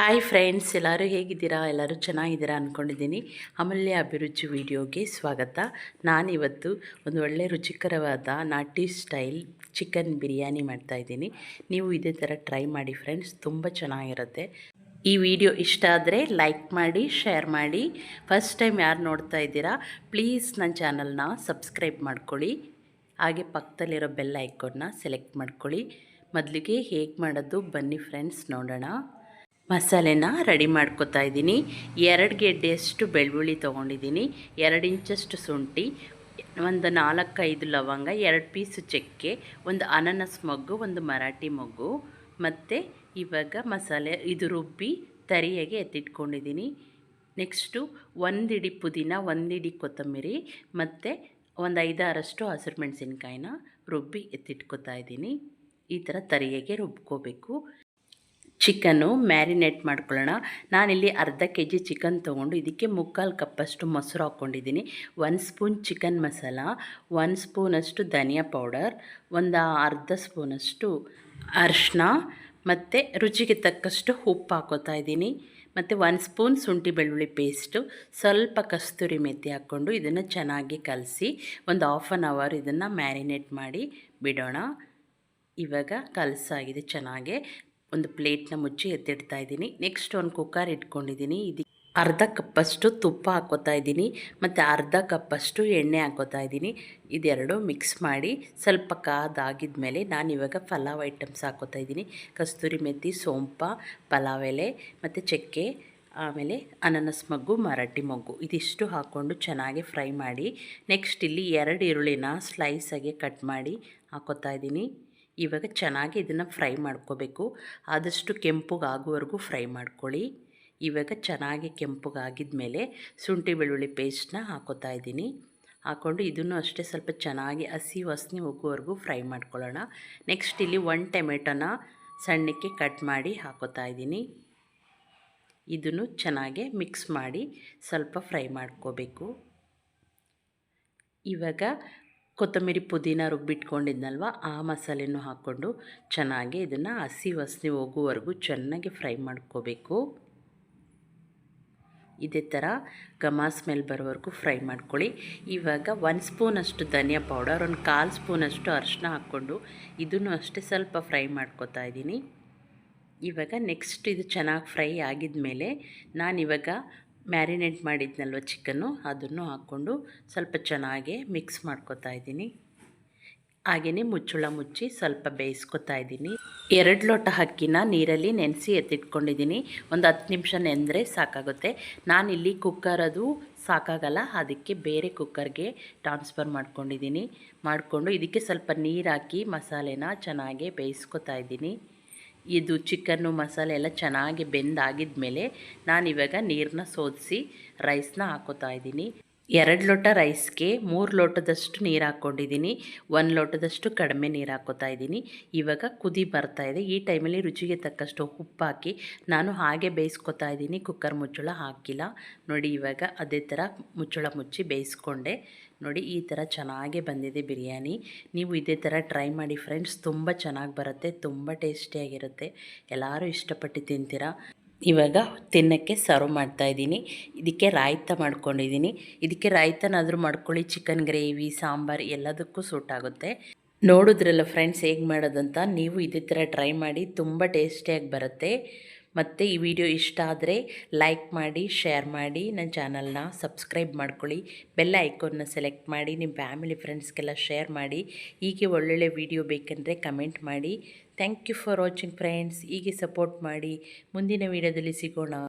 Hi friends ಎಲ್ಲರೂ ಹೇಗಿದ್ದೀರಾ? ಎಲ್ಲರೂ ಚೆನ್ನಾಗಿದ್ದೀರಾ ಅಂದ್ಕೊಂಡಿದ್ದೀನಿ ಅಮೂಲ್ಯ ಅಭಿರುಚಿ ವಿಡಿಯೋಗೆ ಸ್ವಾಗತ. ನಾನಿವತ್ತು ಒಂದು ಒಳ್ಳೆ ರುಚಿಕರವಾದ ನಾಟಿ ಸ್ಟೈಲ್ ಚಿಕನ್ ಬಿರಿಯಾನಿ ಮಾಡ್ತಾಯಿದ್ದೀನಿ ನೀವು ಇದೇ ಥರ ಟ್ರೈ ಮಾಡಿ ಫ್ರೆಂಡ್ಸ್ ತುಂಬ ಚೆನ್ನಾಗಿರುತ್ತೆ. ಈ ವಿಡಿಯೋ ಇಷ್ಟ ಆದರೆ ಲೈಕ್ ಮಾಡಿ ಶೇರ್ ಮಾಡಿ. ಫಸ್ಟ್ ಟೈಮ್ ಯಾರು ನೋಡ್ತಾ ಇದ್ದೀರಾ ಪ್ಲೀಸ್ ನನ್ನ ಚಾನಲ್ನ ಸಬ್ಸ್ಕ್ರೈಬ್ ಮಾಡ್ಕೊಳ್ಳಿ. ಹಾಗೆ ಪಕ್ಕದಲ್ಲಿರೋ ಬೆಲ್ ಐಕೋನ್ನ ಸೆಲೆಕ್ಟ್ ಮಾಡ್ಕೊಳ್ಳಿ. ಮೊದಲಿಗೆ ಹೇಗೆ ಮಾಡೋದು, ಬನ್ನಿ ಫ್ರೆಂಡ್ಸ್ ನೋಡೋಣ. ಮಸಾಲೆನ ರೆಡಿ ಮಾಡ್ಕೊತಾ ಇದ್ದೀನಿ. ಎರಡು ಗೆಡ್ಡೆಯಷ್ಟು ಬೆಳ್ಳುಳ್ಳಿ ತೊಗೊಂಡಿದ್ದೀನಿ. ಎರಡು ಇಂಚಷ್ಟು ಶುಂಠಿ, ಒಂದು ನಾಲ್ಕೈದು ಲವಂಗ, ಎರಡು ಪೀಸು ಚಕ್ಕೆ, ಒಂದು ಅನನಸ್ ಮೊಗ್ಗು, ಒಂದು ಮರಾಠಿ ಮೊಗ್ಗು, ಮತ್ತು ಇವಾಗ ಮಸಾಲೆ ಇದು ರುಬ್ಬಿ ತರಿಯಾಗಿ ಎತ್ತಿಟ್ಕೊಂಡಿದ್ದೀನಿ. ನೆಕ್ಸ್ಟು ಒಂದಿಡಿ ಪುದೀನ, ಒಂದಿಡಿ ಕೊತ್ತಂಬರಿ, ಮತ್ತು ಒಂದು ಐದಾರಷ್ಟು ಹಸಿರು ಮೆಣಸಿನ್ಕಾಯಿನ ರುಬ್ಬಿ ಎತ್ತಿಟ್ಕೊತಾ ಇದ್ದೀನಿ. ಈ ಥರ ತರಿಯಾಗೆ ರುಬ್ಕೋಬೇಕು. ಚಿಕನ್ನು ಮ್ಯಾರಿನೇಟ್ ಮಾಡ್ಕೊಳ್ಳೋಣ. ನಾನಿಲ್ಲಿ ಅರ್ಧ ಕೆ ಜಿ ಚಿಕನ್ ತೊಗೊಂಡು ಇದಕ್ಕೆ ಮುಕ್ಕಾಲು ಕಪ್ಪಷ್ಟು ಮೊಸರು ಹಾಕ್ಕೊಂಡಿದ್ದೀನಿ. ಒಂದು ಸ್ಪೂನ್ ಚಿಕನ್ ಮಸಾಲ ಒಂದು ಸ್ಪೂನಷ್ಟು ಧನಿಯಾ ಪೌಡರ್, ಒಂದು ಅರ್ಧ ಸ್ಪೂನಷ್ಟು ಅರಿಶಿನ ಮತ್ತು ರುಚಿಗೆ ತಕ್ಕಷ್ಟು ಉಪ್ಪು ಹಾಕೋತಾ ಇದ್ದೀನಿ. ಮತ್ತು ಒಂದು ಸ್ಪೂನ್ ಶುಂಠಿ ಬೆಳ್ಳುಳ್ಳಿ ಪೇಸ್ಟು, ಸ್ವಲ್ಪ ಕಸ್ತೂರಿ ಮೆತ್ತಿ ಹಾಕ್ಕೊಂಡು ಇದನ್ನು ಚೆನ್ನಾಗಿ ಕಲಸಿ ಒಂದು ಹಾಫ್ ಆನ್ ಅವರ್ ಇದನ್ನು ಮ್ಯಾರಿನೇಟ್ ಮಾಡಿ ಬಿಡೋಣ. ಇವಾಗ ಕಲಸಾಗಿದೆ ಚೆನ್ನಾಗೆ. ಒಂದು ಪ್ಲೇಟ್ನ ಮುಚ್ಚಿ ಎತ್ತಿಡ್ತಾ ಇದ್ದೀನಿ. ನೆಕ್ಸ್ಟ್ ಒಂದು ಕುಕ್ಕರ್ ಇಟ್ಕೊಂಡಿದ್ದೀನಿ. ಇದು ಅರ್ಧ ಕಪ್ಪಷ್ಟು ತುಪ್ಪ ಹಾಕೋತಾ ಇದ್ದೀನಿ. ಮತ್ತು ಅರ್ಧ ಕಪ್ಪಷ್ಟು ಎಣ್ಣೆ ಹಾಕೋತಾ ಇದ್ದೀನಿ. ಇದೆರಡು ಮಿಕ್ಸ್ ಮಾಡಿ ಸ್ವಲ್ಪ ಕಾದಾಗಿದ ಮೇಲೆ ನಾನು ಇವಾಗ ಪಲಾವ್ ಐಟಮ್ಸ್ ಹಾಕೋತಾ ಇದ್ದೀನಿ. ಕಸ್ತೂರಿ ಮೆತ್ತಿ ಸೋಂಪ, ಪಲಾವ್ ಎಲೆ, ಮತ್ತು ಚಕ್ಕೆ, ಆಮೇಲೆ ಅನನಸ್ ಮಗ್ಗು, ಮರಾಠಿ ಮೊಗ್ಗು. ಇದಿಷ್ಟು ಹಾಕ್ಕೊಂಡು ಚೆನ್ನಾಗಿ ಫ್ರೈ ಮಾಡಿ, ನೆಕ್ಸ್ಟ್ ಇಲ್ಲಿ ಎರಡು ಈರುಳ್ಳಿನ ಸ್ಲೈಸಾಗಿ ಕಟ್ ಮಾಡಿ ಹಾಕೋತಾ ಇದ್ದೀನಿ. ಇವಾಗ ಚೆನ್ನಾಗಿ ಇದನ್ನು ಫ್ರೈ ಮಾಡ್ಕೋಬೇಕು. ಆದಷ್ಟು ಕೆಂಪುಗಾಗುವವರೆಗೂ ಫ್ರೈ ಮಾಡ್ಕೊಳ್ಳಿ. ಇವಾಗ ಚೆನ್ನಾಗಿ ಕೆಂಪುಗಾಗಿದ ಮೇಲೆ ಶುಂಠಿ ಬೆಳ್ಳುಳ್ಳಿ ಪೇಸ್ಟ್ನ ಹಾಕೋತಾ ಇದ್ದೀನಿ. ಹಾಕ್ಕೊಂಡು ಇದನ್ನು ಅಷ್ಟೇ ಸ್ವಲ್ಪ ಚೆನ್ನಾಗಿ ಹಸಿ ವಾಸನೆ ಹೋಗುವವರೆಗೂ ಫ್ರೈ ಮಾಡ್ಕೊಳ್ಳೋಣ. ನೆಕ್ಸ್ಟ್ ಇಲ್ಲಿ ಒನ್ ಟೊಮೆಟೊನ ಸಣ್ಣಕ್ಕೆ ಕಟ್ ಮಾಡಿ ಹಾಕೋತಾ ಇದ್ದೀನಿ. ಇದನ್ನು ಚೆನ್ನಾಗೆ ಮಿಕ್ಸ್ ಮಾಡಿ ಸ್ವಲ್ಪ ಫ್ರೈ ಮಾಡ್ಕೋಬೇಕು. ಇವಾಗ ಕೊತ್ತಂಬರಿ ಪುದೀನ ರುಬ್ಬಿಟ್ಕೊಂಡಿದ್ನಲ್ವ, ಆ ಮಸಾಲೆನೂ ಹಾಕ್ಕೊಂಡು ಚೆನ್ನಾಗಿ ಇದನ್ನು ಹಸಿ ವಾಸನೆ ಹೋಗುವವರೆಗೂ ಚೆನ್ನಾಗಿ ಫ್ರೈ ಮಾಡ್ಕೋಬೇಕು. ಇದೇ ಥರ ಘಮ ಸ್ಮೆಲ್ ಬರೋವರೆಗೂ ಫ್ರೈ ಮಾಡ್ಕೊಳ್ಳಿ. ಇವಾಗ ಒಂದು ಸ್ಪೂನಷ್ಟು ಧನಿಯಾ ಪೌಡರ್, ಒಂದು ಕಾಲು ಸ್ಪೂನಷ್ಟು ಅರಿಶಿನ ಹಾಕ್ಕೊಂಡು ಇದನ್ನು ಅಷ್ಟೇ ಸ್ವಲ್ಪ ಫ್ರೈ ಮಾಡ್ಕೋತಾ ಇದ್ದೀನಿ. ಇವಾಗ ನೆಕ್ಸ್ಟ್ ಇದು ಚೆನ್ನಾಗಿ ಫ್ರೈ ಆಗಿದ ಮೇಲೆ ನಾನಿವಾಗ ಮ್ಯಾರಿನೇಟ್ ಮಾಡಿದ್ನಲ್ವ ಚಿಕನ್ನು, ಅದನ್ನು ಹಾಕ್ಕೊಂಡು ಸ್ವಲ್ಪ ಚೆನ್ನಾಗಿ ಮಿಕ್ಸ್ ಮಾಡ್ಕೊತಾ ಇದ್ದೀನಿ. ಹಾಗೆಯೇ ಮುಚ್ಚಳ ಮುಚ್ಚಿ ಸ್ವಲ್ಪ ಬೇಯಿಸ್ಕೊತಾ ಇದ್ದೀನಿ. ಎರಡು ಲೋಟ ಅಕ್ಕಿನ ನೀರಲ್ಲಿ ನೆನೆಸಿ ಎತ್ತಿಟ್ಕೊಂಡಿದ್ದೀನಿ. ಒಂದು ಹತ್ತು ನಿಮಿಷ ನೆಂದರೆ ಸಾಕಾಗುತ್ತೆ. ನಾನಿಲ್ಲಿ ಕುಕ್ಕರ್ ಅದು ಸಾಕಾಗಲ್ಲ, ಅದಕ್ಕೆ ಬೇರೆ ಕುಕ್ಕರ್ಗೆ ಟ್ರಾನ್ಸ್ಫರ್ ಮಾಡ್ಕೊಂಡಿದ್ದೀನಿ. ಮಾಡಿಕೊಂಡು ಇದಕ್ಕೆ ಸ್ವಲ್ಪ ನೀರು ಹಾಕಿ ಮಸಾಲೆನ ಚೆನ್ನಾಗಿ ಬೇಯಿಸ್ಕೊತಾ ಇದ್ದೀನಿ. ಇದು ಚಿಕನ್ನು ಮಸಾಲೆ ಎಲ್ಲ ಚೆನ್ನಾಗಿ ಬೆಂದಾಗಿದ್ಮೇಲೆ ನಾನಿವಾಗ ನೀರನ್ನ ಸೋದಿಸಿ ರೈಸ್ನ ಹಾಕೋತಾ ಇದ್ದೀನಿ. ಎರಡು ಲೋಟ ರೈಸ್ಗೆ ಮೂರು ಲೋಟದಷ್ಟು ನೀರು ಹಾಕ್ಕೊಂಡಿದ್ದೀನಿ, ಒಂದು ಲೋಟದಷ್ಟು ಕಡಿಮೆ ನೀರು ಹಾಕೋತಾ ಇದ್ದೀನಿ. ಇವಾಗ ಕುದಿ ಬರ್ತಾ ಇದೆ. ಈ ಟೈಮಲ್ಲಿ ರುಚಿಗೆ ತಕ್ಕಷ್ಟು ಉಪ್ಪು ಹಾಕಿ ನಾನು ಹಾಗೆ ಬೇಯಿಸ್ಕೊತಾ ಇದ್ದೀನಿ. ಕುಕ್ಕರ್ ಮುಚ್ಚಳ ಹಾಕಿಲ್ಲ. ನೋಡಿ, ಇವಾಗ ಅದೇ ಥರ ಮುಚ್ಚಳ ಮುಚ್ಚಿ ಬೇಯಿಸ್ಕೊಂಡೆ. ನೋಡಿ, ಈ ಥರ ಚೆನ್ನಾಗೇ ಬಂದಿದೆ ಬಿರಿಯಾನಿ. ನೀವು ಇದೇ ಥರ ಟ್ರೈ ಮಾಡಿ, ಫ್ರೆಂಡ್ಸ್. ತುಂಬ ಚೆನ್ನಾಗಿ ಬರುತ್ತೆ. ತುಂಬ ಟೇಸ್ಟಿಯಾಗಿರುತ್ತೆ. ಎಲ್ಲರೂ ಇಷ್ಟಪಟ್ಟು ತಿಂತೀರಾ? ಇವಾಗ ತಿನ್ನೋಕ್ಕೆ ಸರ್ವ್ ಮಾಡ್ತಾಯಿದ್ದೀನಿ ಇದಕ್ಕೆ ರಾಯ್ತ ಮಾಡ್ಕೊಂಡಿದ್ದೀನಿ. ಇದಕ್ಕೆ ರಾಯ್ತನಾದರೂ ಮಾಡ್ಕೊಳ್ಳಿ. ಚಿಕನ್ ಗ್ರೇವಿ ಸಾಂಬಾರು ಎಲ್ಲದಕ್ಕೂ ಸೂಟ್ ಆಗುತ್ತೆ. ನೋಡಿದ್ರಲ್ಲ ಫ್ರೆಂಡ್ಸ್ ಹೇಗೆ ಮಾಡೋದಂತ, ನೀವು ಇದೇ ಥರ ಟ್ರೈ ಮಾಡಿ ತುಂಬ ಟೇಸ್ಟಿಯಾಗಿ ಬರುತ್ತೆ. ಮತ್ತು ಈ ವಿಡಿಯೋ ಇಷ್ಟ ಆದರೆ ಲೈಕ್ ಮಾಡಿ ಶೇರ್ ಮಾಡಿ ನನ್ನ ಚಾನಲ್ನ ಸಬ್ಸ್ಕ್ರೈಬ್ ಮಾಡ್ಕೊಳ್ಳಿ. ಬೆಲ್ಲ ಐಕೋನ್ನ ಸೆಲೆಕ್ಟ್ ಮಾಡಿ ನಿಮ್ಮ ಫ್ಯಾಮಿಲಿ ಫ್ರೆಂಡ್ಸ್ಗೆಲ್ಲ ಶೇರ್ ಮಾಡಿ. ಹೀಗೆ ಒಳ್ಳೊಳ್ಳೆ ವಿಡಿಯೋ ಬೇಕೆಂದರೆ ಕಮೆಂಟ್ ಮಾಡಿ. Thank you for watching friends ಹೀಗೆ ಸಪೋರ್ಟ್ ಮಾಡಿ. ಮುಂದಿನ ವಿಡಿಯೋದಲ್ಲಿ ಸಿಗೋಣ.